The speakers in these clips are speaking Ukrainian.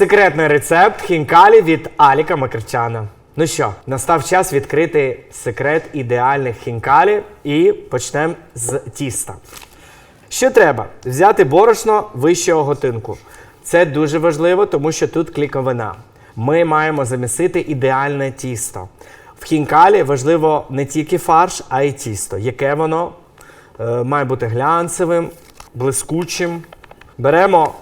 Секретний рецепт хінкалі від Аліка Макарчана. Ну що, настав час відкрити секрет ідеальних хінкалі і почнемо з тіста. Що треба? Взяти борошно вищого готинку. Це дуже важливо, тому що тут кліковина. Ми маємо замісити ідеальне тісто. В хінкалі важливо не тільки фарш, а й тісто. Яке воно е, має бути глянцевим, блискучим. Беремо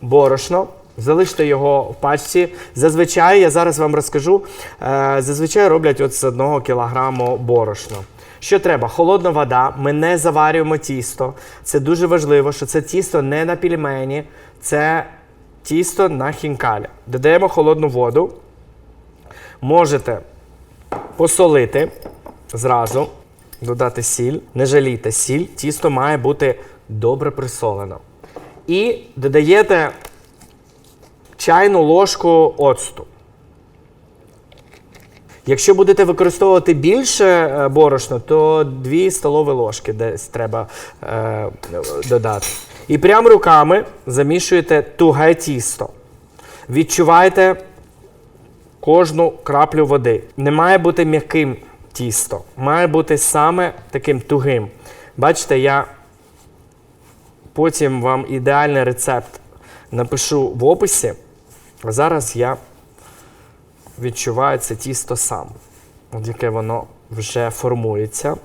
борошно, залиште його в пачці. Зазвичай, я зараз вам розкажу, е, зазвичай роблять от з одного кілограму борошно. Що треба? Холодна вода. Ми не заварюємо тісто. Це дуже важливо, що це тісто не на пельмені, це тісто на хінкалі. Додаємо холодну воду. Можете посолити зразу, додати сіль. Не жалійте сіль. Тісто має бути добре присолено. І додаєте чайну ложку оцту. Якщо будете використовувати більше е, борошно, то 2 столові ложки десь треба е, додати. І прямо руками замішуєте туге тісто. Відчувайте кожну краплю води. Не має бути м'яким тісто, має бути саме таким тугим. Бачите, я потім вам ідеальний рецепт напишу в описі. Зараз я відчуваю це тісто сам, от яке воно вже формується.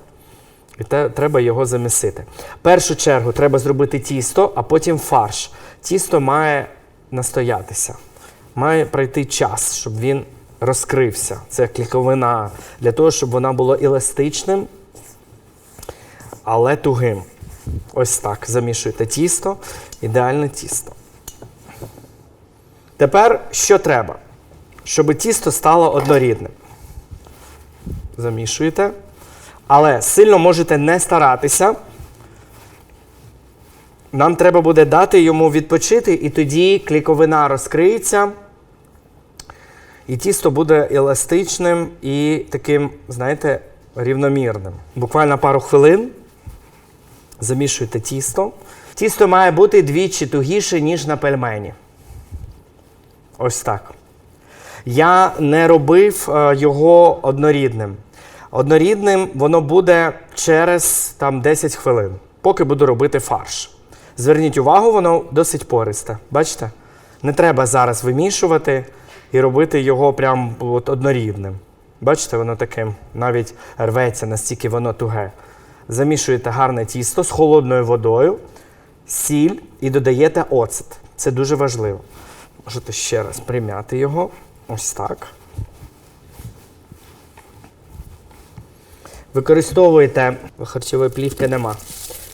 І те, треба його замісити. В першу чергу треба зробити тісто, а потім фарш. Тісто має настоятися. Має пройти час, щоб він розкрився. Це кліковина для того, щоб вона була еластичним, але тугим. Ось так. Замішуйте тісто, ідеальне тісто. Тепер що треба? Щоб тісто стало однорідним. Замішуєте. Але сильно можете не старатися. Нам треба буде дати йому відпочити, і тоді кліковина розкриється. І тісто буде еластичним і таким, знаєте, рівномірним. Буквально пару хвилин замішуйте тісто. Тісто має бути двічі тугіше, ніж на пельмені. Ось так. Я не робив е, його однорідним. Однорідним воно буде через там, 10 хвилин, поки буду робити фарш. Зверніть увагу, воно досить пористе. Бачите? Не треба зараз вимішувати і робити його прям от однорідним. Бачите, воно таким навіть рветься, настільки воно туге. Замішуєте гарне тісто з холодною водою, сіль і додаєте оцет. Це дуже важливо. Можете ще раз прим'яти його. Ось так. Використовуєте харчової плівки нема.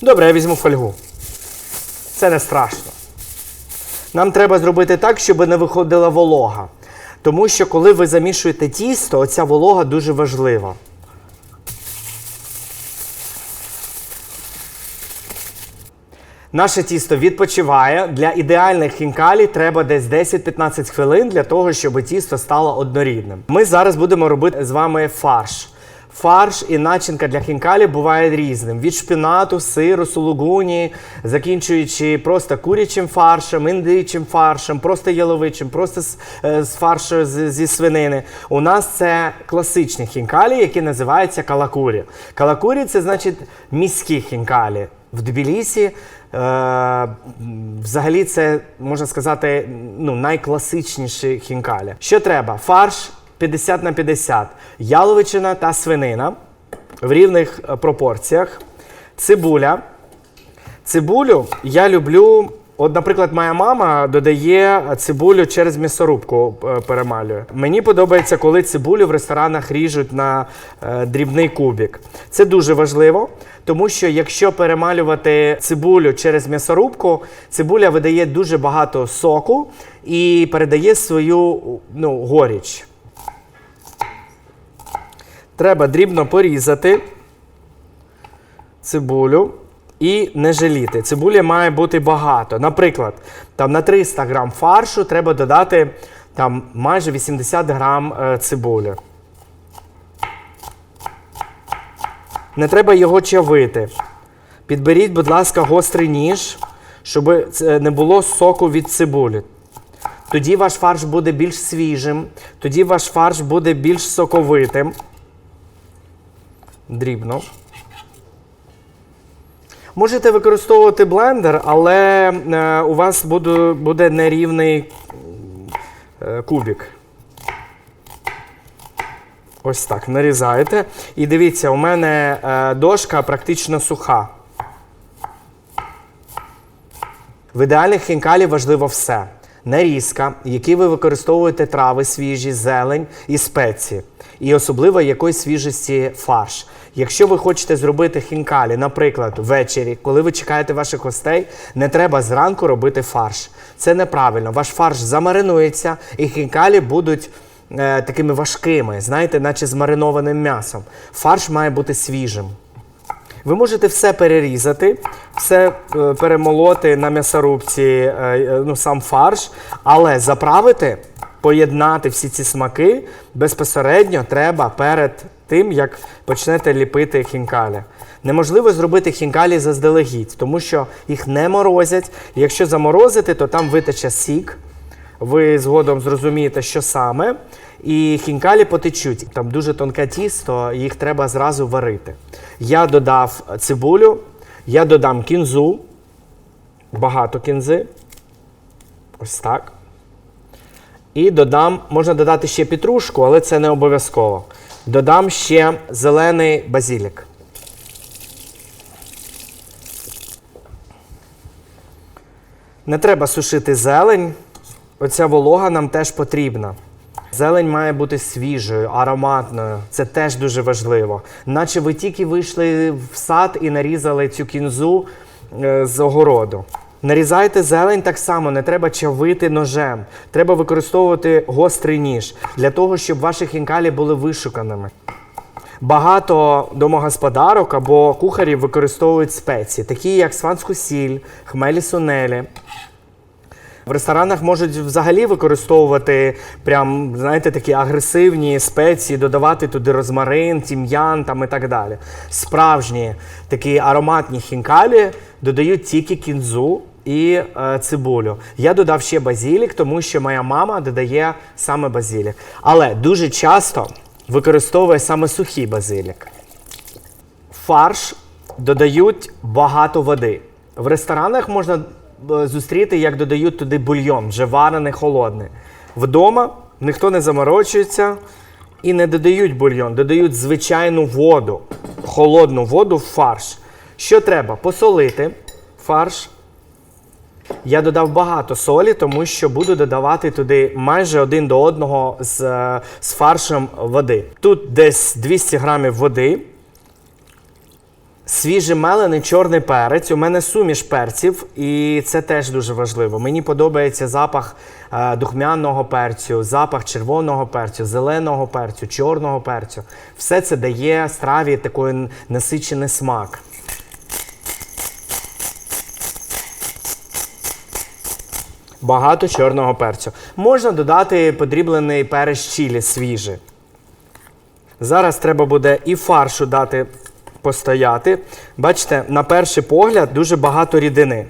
Добре, я візьму фольгу. Це не страшно. Нам треба зробити так, щоб не виходила волога. Тому що коли ви замішуєте тісто, оця волога дуже важлива. Наше тісто відпочиває. Для ідеальних хінкалі треба десь 10-15 хвилин для того, щоб тісто стало однорідним. Ми зараз будемо робити з вами фарш. Фарш і начинка для хінкалі буває різним: від шпінату, сиру, сулугуні, закінчуючи просто курячим фаршем, індичим фаршем, просто яловичим, просто з, е, з фаршу з- зі свинини. У нас це класичні хінкалі, які називаються калакурі. Калакурі це значить міські хінкалі. В Тбілісі е, взагалі це можна сказати ну, найкласичніші хінкалі. Що треба? Фарш 50 на 50, яловичина та свинина в рівних е, пропорціях, цибуля. Цибулю я люблю. От, наприклад, моя мама додає цибулю через м'ясорубку е, перемалює. Мені подобається, коли цибулю в ресторанах ріжуть на е, дрібний кубик. Це дуже важливо, тому що якщо перемалювати цибулю через м'ясорубку, цибуля видає дуже багато соку і передає свою ну, горіч. Треба дрібно порізати цибулю і не жаліти. Цибулі має бути багато. Наприклад, там на 300 грам фаршу треба додати там, майже 80 грам е, цибулі. Не треба його чавити. Підберіть, будь ласка, гострий ніж, щоб не було соку від цибулі. Тоді ваш фарш буде більш свіжим, тоді ваш фарш буде більш соковитим. Дрібно. Можете використовувати блендер, але е, у вас буде, буде нерівний е, кубик. Ось так, нарізаєте. І дивіться, у мене е, дошка практично суха. В ідеальних хінкалі важливо все. Нарізка, які ви використовуєте трави свіжі, зелень і спеції. І особливо якої свіжості фарш. Якщо ви хочете зробити хінкалі, наприклад, ввечері, коли ви чекаєте ваших гостей, не треба зранку робити фарш. Це неправильно. Ваш фарш замаринується, і хінкалі будуть е, такими важкими, знаєте, наче з маринованим м'ясом. Фарш має бути свіжим. Ви можете все перерізати, все е, перемолоти на м'ясорубці, е, ну, сам фарш, але заправити, поєднати всі ці смаки безпосередньо треба перед тим, як почнете ліпити хінкалі. Неможливо зробити хінкалі заздалегідь, тому що їх не морозять. Якщо заморозити, то там витече сік. Ви згодом зрозумієте, що саме. І хінкалі потечуть. Там дуже тонке тісто, їх треба зразу варити. Я додав цибулю, я додам кінзу, багато кінзи. Ось так. І додам, можна додати ще петрушку, але це не обов'язково. Додам ще зелений базілік. Не треба сушити зелень. Оця волога нам теж потрібна. Зелень має бути свіжою, ароматною. Це теж дуже важливо. Наче ви тільки вийшли в сад і нарізали цю кінзу е, з огороду. Нарізайте зелень так само, не треба чавити ножем. Треба використовувати гострий ніж для того, щоб ваші хінкалі були вишуканими. Багато домогосподарок або кухарів використовують спеції, такі як сванську сіль, хмелі сунелі. В ресторанах можуть взагалі використовувати прям, знаєте, такі агресивні спеції, додавати туди розмарин, тім'ян там і так далі. Справжні такі ароматні хінкалі додають тільки кінзу і е, цибулю. Я додав ще базілік, тому що моя мама додає саме базілік. Але дуже часто використовує саме сухий базилік. Фарш додають багато води. В ресторанах можна зустріти, як додають туди бульйон, вже варений, холодний. Вдома ніхто не заморочується і не додають бульйон, додають звичайну воду, холодну воду в фарш. Що треба? Посолити фарш. Я додав багато солі, тому що буду додавати туди майже один до одного з, е, з фаршем води. Тут десь 200 грамів води. Свіжий мелений чорний перець. У мене суміш перців, і це теж дуже важливо. Мені подобається запах е, духмяного перцю, запах червоного перцю, зеленого перцю, чорного перцю. Все це дає страві такий насичений смак. Багато чорного перцю. Можна додати подріблений перець чилі свіжий. Зараз треба буде і фаршу дати постояти. Бачите, на перший погляд дуже багато рідини.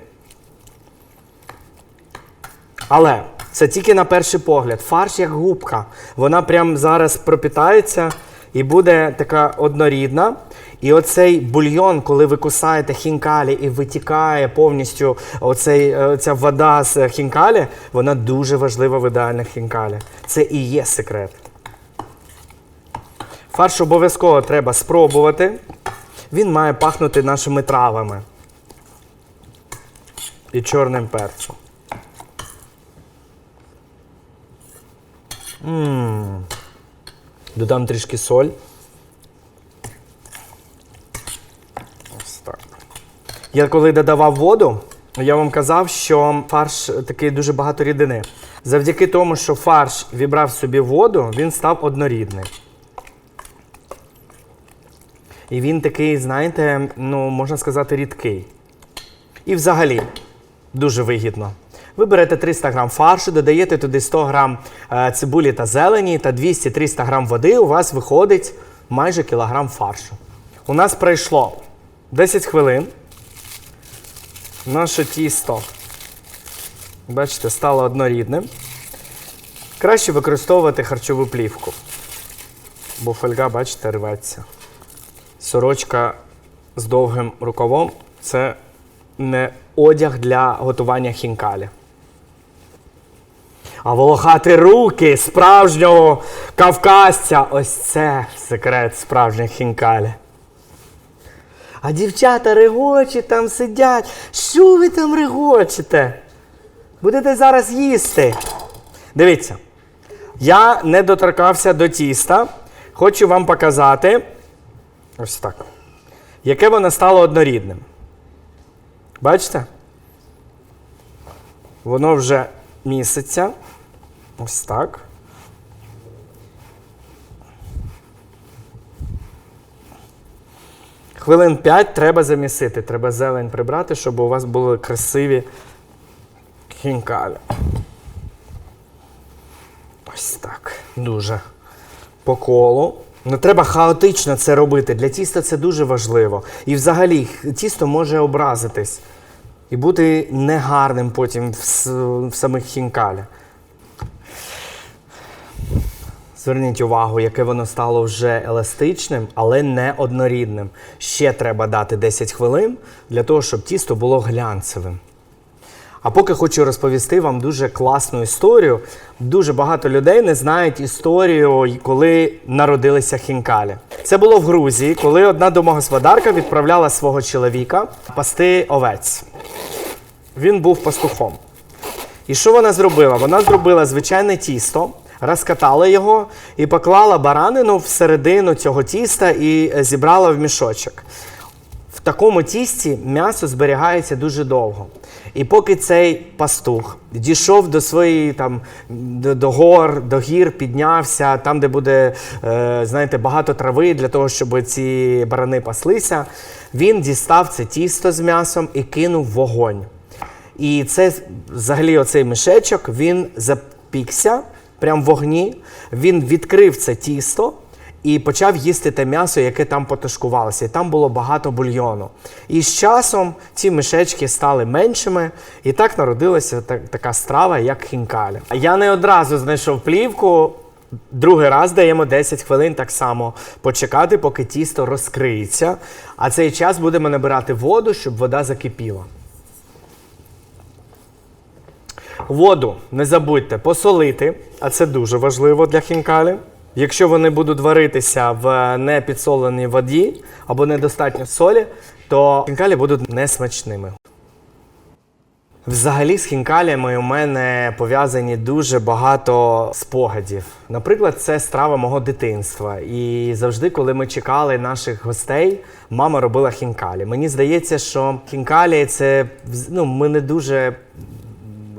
Але це тільки на перший погляд. Фарш як губка. Вона прямо зараз пропітається і буде така однорідна. І оцей бульйон, коли ви кусаєте хінкалі і витікає повністю оцей, е, ця вода з хінкалі, вона дуже важлива в ідеальних хінкалі. Це і є секрет. Фарш обов'язково треба спробувати. Він має пахнути нашими травами і чорним перцем. М. Додам трішки соль. Ось так. Я коли додавав воду, я вам казав, що фарш такий дуже багато рідини. Завдяки тому, що фарш вібрав собі воду, він став однорідний. І він такий, знаєте, ну, можна сказати, рідкий. І взагалі дуже вигідно. Ви берете 300 грам фаршу, додаєте туди 100 грам е, цибулі та зелені та 200-300 грам води, у вас виходить майже кілограм фаршу. У нас пройшло 10 хвилин. Наше тісто, бачите, стало однорідним. Краще використовувати харчову плівку. Бо фольга, бачите, рветься. Сорочка з довгим рукавом це не одяг для готування хінкалі. А волохати руки справжнього кавказця ось це секрет справжніх хінкалі. А дівчата регочі там сидять. Що ви там регочете? Будете зараз їсти. Дивіться, я не доторкався до тіста. Хочу вам показати ось так. Яке воно стало однорідним. Бачите? Воно вже місяця. Ось так. Хвилин 5 треба замісити. Треба зелень прибрати, щоб у вас були красиві хінкалі. Ось так. Дуже по колу. Не треба хаотично це робити. Для тіста це дуже важливо. І взагалі тісто може образитись і бути негарним потім в, в самих хінкалях. Зверніть увагу, яке воно стало вже еластичним, але не однорідним. Ще треба дати 10 хвилин для того, щоб тісто було глянцевим. А поки хочу розповісти вам дуже класну історію. Дуже багато людей не знають історію, коли народилися хінкалі. Це було в Грузії, коли одна домогосподарка відправляла свого чоловіка пасти овець. Він був пастухом. І що вона зробила? Вона зробила звичайне тісто, розкатала його і поклала баранину всередину цього тіста і зібрала в мішочок. Такому тісті м'ясо зберігається дуже довго. І поки цей пастух дійшов до своєї там до, до гор, до гір, піднявся, там, де буде, е, знаєте, багато трави для того, щоб ці барани паслися, він дістав це тісто з м'ясом і кинув вогонь. І це взагалі оцей мішечок він запікся прямо в вогні. Він відкрив це тісто і почав їсти те м'ясо, яке там потушкувалося. І там було багато бульйону. І з часом ці мішечки стали меншими, і так народилася та- така страва, як хінкалі. Я не одразу знайшов плівку. Другий раз даємо 10 хвилин так само почекати, поки тісто розкриється. А цей час будемо набирати воду, щоб вода закипіла. Воду не забудьте посолити, а це дуже важливо для хінкалі. Якщо вони будуть варитися в непідсоленій воді або недостатньо солі, то хінкалі будуть несмачними. Взагалі з хінкалями у мене пов'язані дуже багато спогадів. Наприклад, це страва мого дитинства. І завжди, коли ми чекали наших гостей, мама робила хінкалі. Мені здається, що хінкалі це ну, ми не дуже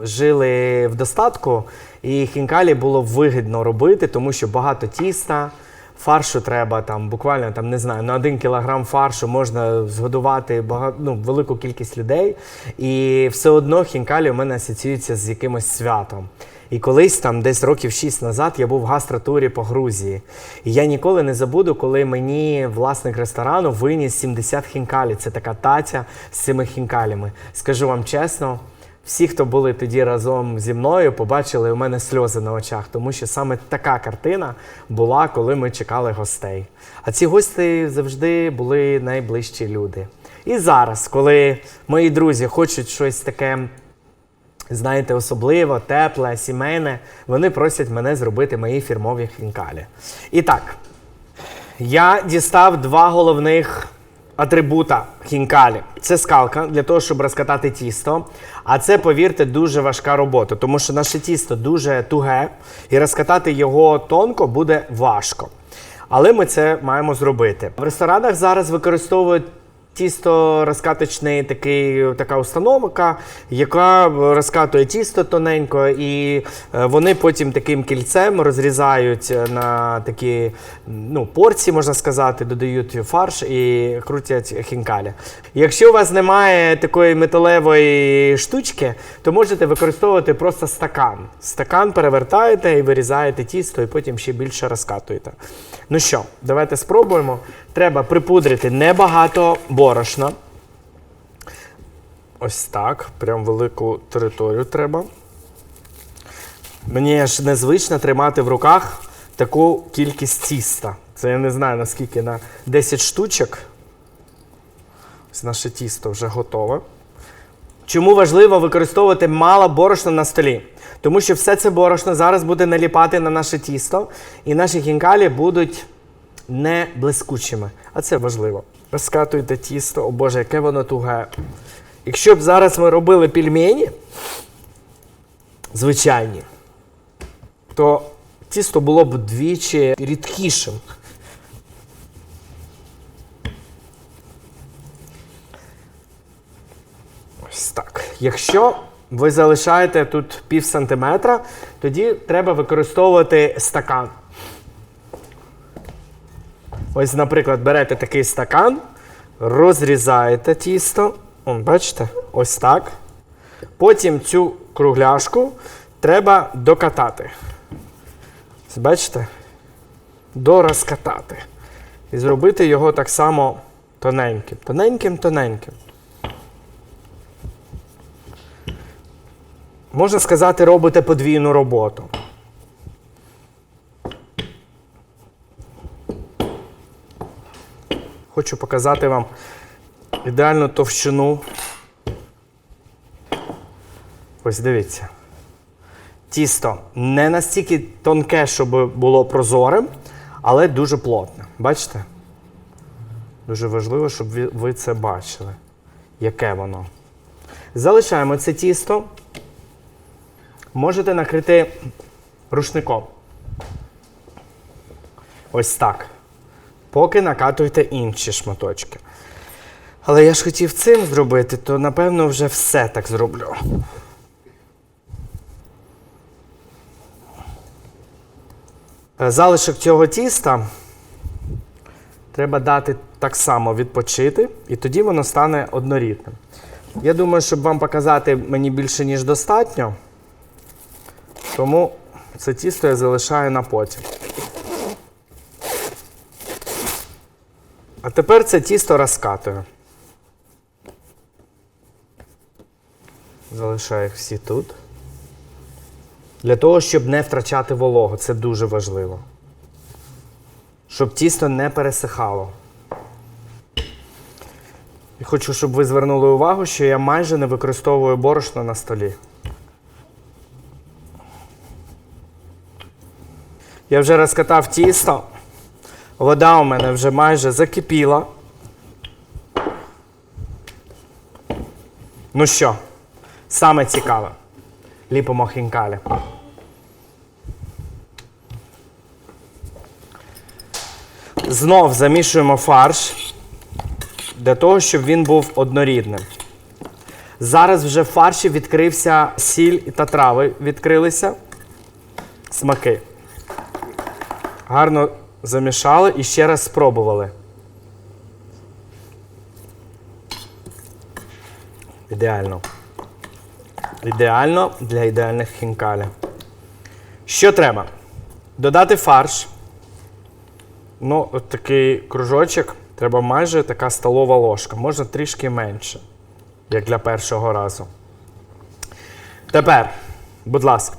жили в достатку, і хінкалі було вигідно робити, тому що багато тіста. Фаршу треба там буквально там не знаю на один кілограм фаршу можна згодувати багато, ну, велику кількість людей. І все одно хінкалі у мене асоціюється з якимось святом. І колись там, десь років 6 назад, я був в гастротурі по Грузії. І я ніколи не забуду, коли мені власник ресторану виніс 70 хінкалі. Це така таця з цими хінкалями. Скажу вам чесно. Всі, хто були тоді разом зі мною, побачили у мене сльози на очах, тому що саме така картина була, коли ми чекали гостей. А ці гості завжди були найближчі люди. І зараз, коли мої друзі хочуть щось таке, знаєте, особливе, тепле, сімейне, вони просять мене зробити мої фірмові хінкалі. І так, я дістав два головних атрибута хінкалі. Це скалка для того, щоб розкатати тісто. А це, повірте, дуже важка робота, тому що наше тісто дуже туге, і розкатати його тонко буде важко. Але ми це маємо зробити. В ресторанах зараз використовують тісто розкаточний такий, така установка, яка розкатує тісто тоненько, і е, вони потім таким кільцем розрізають на такі ну, порції, можна сказати, додають фарш і крутять хінкалі. Якщо у вас немає такої металевої штучки, то можете використовувати просто стакан. Стакан перевертаєте і вирізаєте тісто, і потім ще більше розкатуєте. Ну що, давайте спробуємо. Треба припудрити небагато борошна. Ось так. Прям велику територію треба. Мені ж незвично тримати в руках таку кількість тіста. Це я не знаю наскільки на 10 штучок. Ось наше тісто вже готове. Чому важливо використовувати мало борошна на столі? Тому що все це борошно зараз буде наліпати на наше тісто, і наші хінкалі будуть не блискучими. А це важливо. Розкатуйте тісто, о Боже, яке воно туге. Якщо б зараз ми робили пельмені, звичайні, то тісто було б двічі рідкішим. Ось так. Якщо ви залишаєте тут пів сантиметра, тоді треба використовувати стакан. Ось, наприклад, берете такий стакан, розрізаєте тісто. Вон, бачите? Ось так. Потім цю кругляшку треба докатати. Бачите? Дорозкатати. І зробити його так само тоненьким. Тоненьким, тоненьким. Можна сказати, робите подвійну роботу. Хочу показати вам ідеальну товщину. Ось дивіться. Тісто не настільки тонке, щоб було прозорим, але дуже плотне. Бачите? Дуже важливо, щоб ви- це бачили. Яке воно. Залишаємо це тісто. Можете накрити рушником. Ось так. Поки накатуєте інші шматочки. Але я ж хотів цим зробити, то напевно вже все так зроблю. Е, Залишок цього тіста треба дати так само відпочити, і тоді воно стане однорідним. Я думаю, щоб вам показати мені більше, ніж достатньо. Тому це тісто я залишаю на потім. А тепер це тісто розкатую. Залишаю всі тут. Для того, щоб не втрачати вологу. Це дуже важливо. Щоб тісто не пересихало. І хочу, щоб ви звернули увагу, що я майже не використовую борошно на столі. Я вже розкатав тісто. Вода у мене вже майже закипіла. Ну що, саме цікаве. Ліпимо хінкалі. Знов замішуємо фарш для того, щоб він був однорідним. Зараз вже в фарші відкрився сіль та трави відкрилися. Смаки. Гарно замішали і ще раз спробували. Ідеально. Ідеально для ідеальних хінкалі. Що треба? Додати фарш. Ну, от такий кружочок. Треба майже така столова ложка. Можна трішки менше, як для першого разу. Тепер, будь ласка,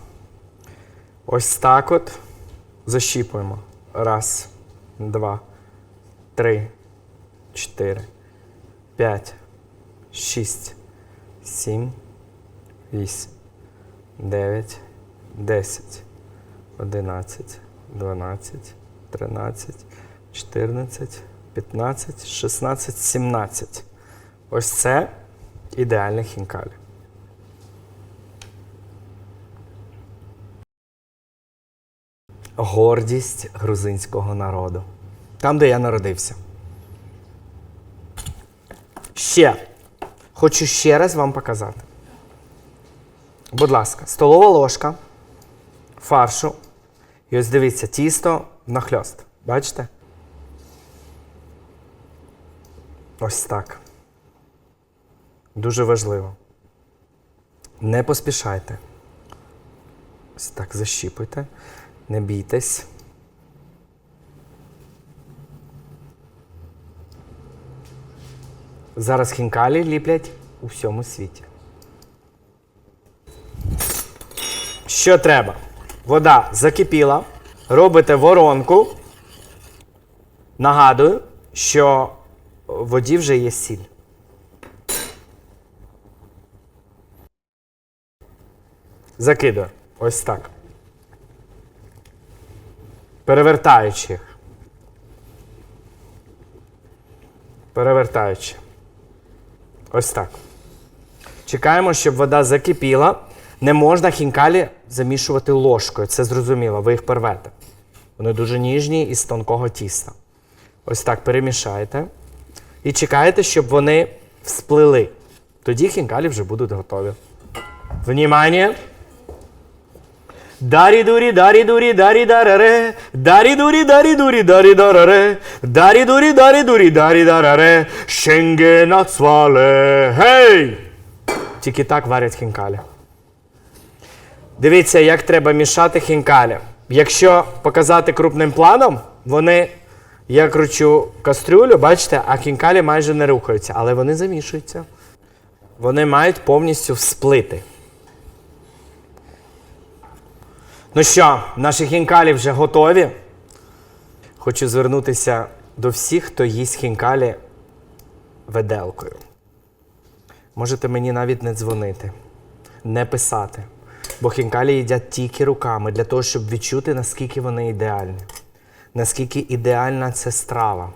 ось так от защіпуємо. Раз, два, три, чотири, п'ять, шість, сім, вісім, дев'ять, десять, одинадцять, дванадцять, тринадцять, чотирнадцять, п'ятнадцять, шістнадцять, сімнадцять. Ось це ідеальний хінкалі. Гордість грузинського народу. Там, де я народився. Ще. Хочу ще раз вам показати. Будь ласка, столова ложка фаршу. І ось дивіться, тісто нахльост. Бачите? Ось так. Дуже важливо. Не поспішайте. Ось так защіпуйте. Не бійтесь. Зараз хінкалі ліплять у всьому світі. Що треба? вода закипіла, робите воронку. Нагадую, що в воді вже є сіль. Закидую. Ось так. Перевертаючи. Перевертаючи. Ось так. Чекаємо, щоб вода закипіла. Не можна хінкалі замішувати ложкою. Це зрозуміло, ви їх порвете. Вони дуже ніжні із тонкого тіста. Ось так перемішаєте. І чекаєте, щоб вони всплили. Тоді хінкалі вже будуть готові. Внімання! Дарі дурі, дарі дурі, дарі дараре, дарі дурі, дарі дурі, дарі дараре, дарі дурі, дарі дурі, дарі дараре, шенге свале. Гей! Тільки так варять хінкалі. Дивіться, як треба мішати хінкалі. Якщо показати крупним планом, вони, я кручу кастрюлю, бачите, а хінкалі майже не рухаються, але вони замішуються. Вони мають повністю всплити. Ну що, наші хінкалі вже готові. Хочу звернутися до всіх, хто їсть хінкалі веделкою. Можете мені навіть не дзвонити, не писати. Бо хінкалі їдять тільки руками для того, щоб відчути, наскільки вони ідеальні. Наскільки ідеальна це страва.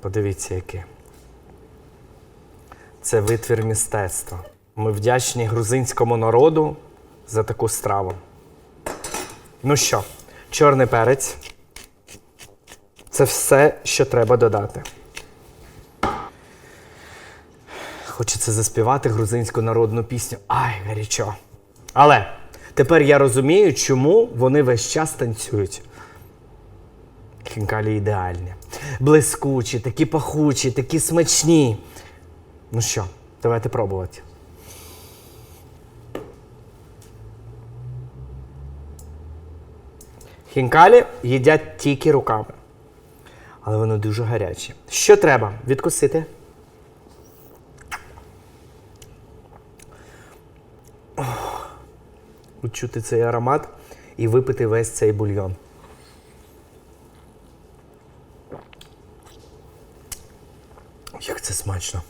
Подивіться, яке. Це витвір мистецтва. Ми вдячні грузинському народу за таку страву. Ну що, чорний перець. Це все, що треба додати. Хочеться заспівати грузинську народну пісню. Ай, гарячо. Але тепер я розумію, чому вони весь час танцюють. Хінкалі ідеальні. Блискучі, такі пахучі, такі смачні. Ну що, давайте пробувати. Хінкалі їдять тільки руками. Але вони дуже гарячі. Що треба? Відкусити. Ох. Цей аромат і випити весь цей бульйон. Як це смачно.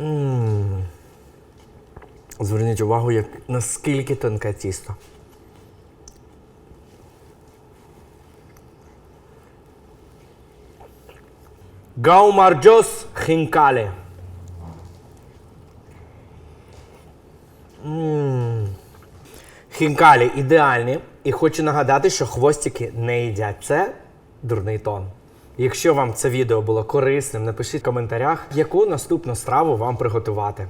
М. Зверніть увагу, як, наскільки тонке тісто. Гаумарджос хінкалі. Хінкалі ідеальні. І хочу нагадати, що хвостики не їдять. Це дурний тон. Якщо вам це відео було корисним, напишіть в коментарях, яку наступну страву вам приготувати.